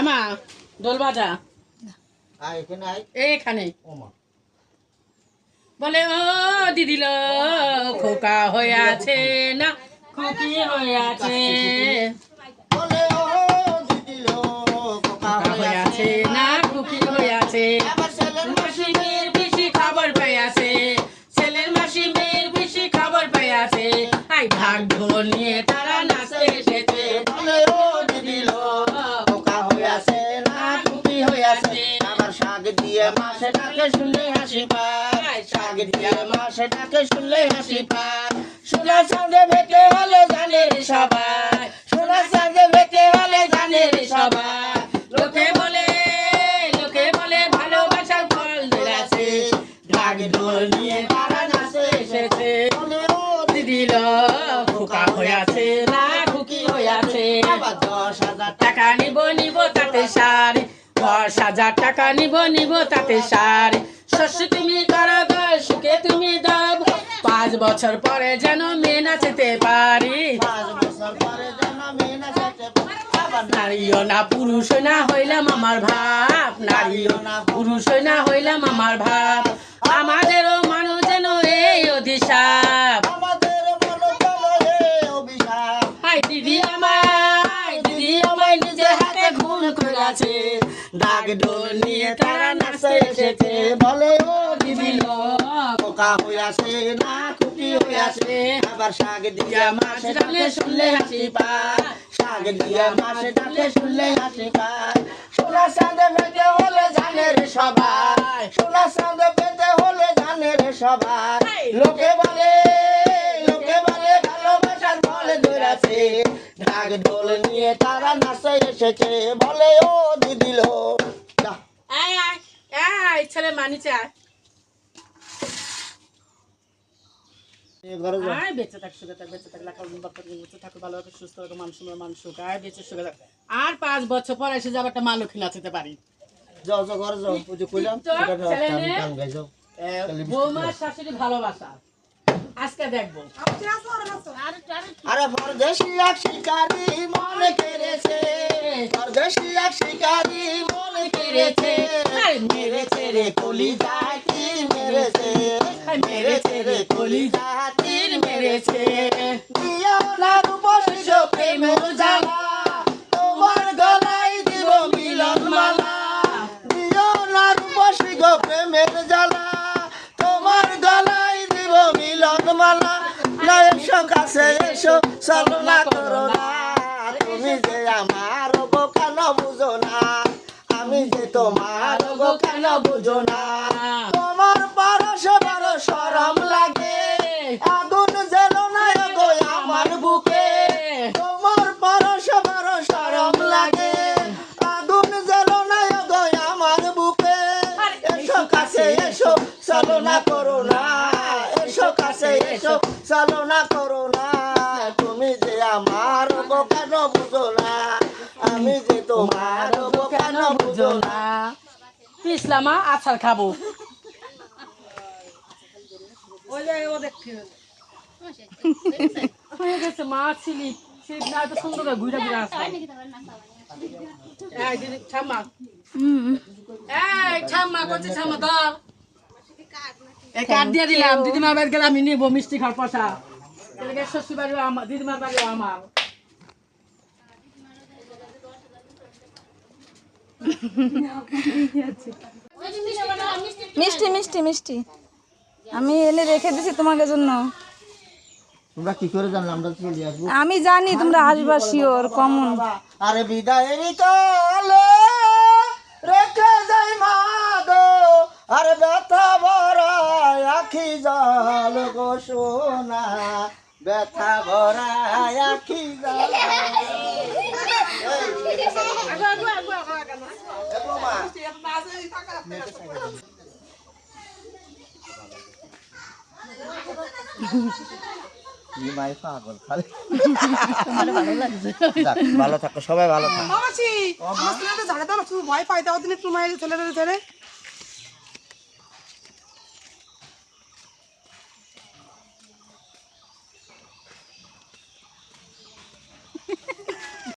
এমা দোল বাজা। এখানে বলে ও দিদি লো খোকা হয়ে আছে না খুকি হয়ে আছে। শাক দিয়ে মাসে ডাকে শুনলে হাসি পায় শাক দিয়ে। মাসে ডাকে শুনলে হাসি পায় সোনা চাঁদে ভেটে হলে জানে রে সবাই সোনা চাঁদে ভেটে হলে জানে রে সবাই লোকে বলে লোকে বলে ভালোবাসার ফল ধরেছে ঢাক ঢোল নিয়ে তারা নাচতে এসেছে। খোকা না খুকি হয়ে দশ হাজার টাকা নিব নিব তাতে শাড়ি দশ হাজার টাকা নিব নিব তাতে শাড়ি শস্য তুমি করো সুখে তুমি দাও পাঁচ বছর পরে যেন মেয়ে নাচতে পারি। নারীও না পুরুষ না হইলাম আমার ভাব। নারীও না পুরুষ না হইলাম আমার ভাব। আমাদেরও মানুষ যেন এই অধিশাপ দিদি আমায় দিদি আমায় নিজে হাতে করেছে। ডাক ঢোল নিয়ে তারা নাচতে এসেছে। বলে ও দিদি লো পোকা হইয়াছে না খুকি হইয়াছে আবার শাক দিয়া মাছে ডালে শুনলে হাসি পায়। শাক দিয়া মাছে ডালে শুনলে হাসি পায়। সোনা চাঁদে পেতে হলে জানে রে সবাই। সোনা চাঁদে পেতে হলে জানে রে সবাই লোকে বলে ঢাক ঢোল নিয়ে তারা নাচে এসেছে। বলে ও ছেলে মানিছে আয়। আয় বেঁচে থাক সুখে থাক বেঁচে থাক লেখা বাচ্চা বেঁচে থাকো ভালো হবে সুস্থ থাকো মানুষ মানুষ সুখ। আয় বেঁচে সুখে থাক। আর পাঁচ বছর পর এসে যাব একটা মা লক্ষ্মী নাচতে পারি। যাও যাও ঘরে যাও। যাও এ, বৌমার শাশুড়ি ভালোবাসা। আজকে দেখব। আরে পরদেশি এক শিকারি মনে কেড়েছে পরদেশি এক শিকারি মনে কেড়েছে। মেরেছে রে কলি জাতির মেরেছে মেরেছে রে কলি জাতির মেরেছে। দিও না রূপসী প্রেমের জ্বালা কাছে এসো চলো না করো না তুমি যে আমার গো কেন বুঝো না আমি যে তোমার গো কেন বুঝো না এসো চলো না করো না। তুমি যে আমার কেন বুঝো না। আমি যে তোমার কেন বুঝো না। ইসলামা আচার খাব। মা ছিলি সুন্দর করে ঘুরে ঘুরে ছাম্মা এই ছাম্মা করছে ছাম্মা ধর। এই কার্ড দিয়ে দিলাম দিদিমার বাড়ি গেলে আমি নিবো মিষ্টি খাওয়ার পয়সা। শ্বশুর বাড়িও আমার দিদিমার বাড়িও আমার। মিষ্টি মিষ্টি মিষ্টি। আমি এনে রেখে দিছি তোমাকে জন্য। তোমরা কি করে জানলাম আমরা চলে আসব। আমি জানি তোমরা আসবা শিওর কমন। আরে বিদায়ের কালে রেখে যাই মা গো আরে ব্যথা ভরা আখি জল গো সোনা ব্যথা ভরা আখি জল। নিমাই পাগল খালি। যাক, ভালো থাকো সবাই ভালো থাকো। ভয় পাই দাও দিনে তোমার ছেলেটা ছেড়ে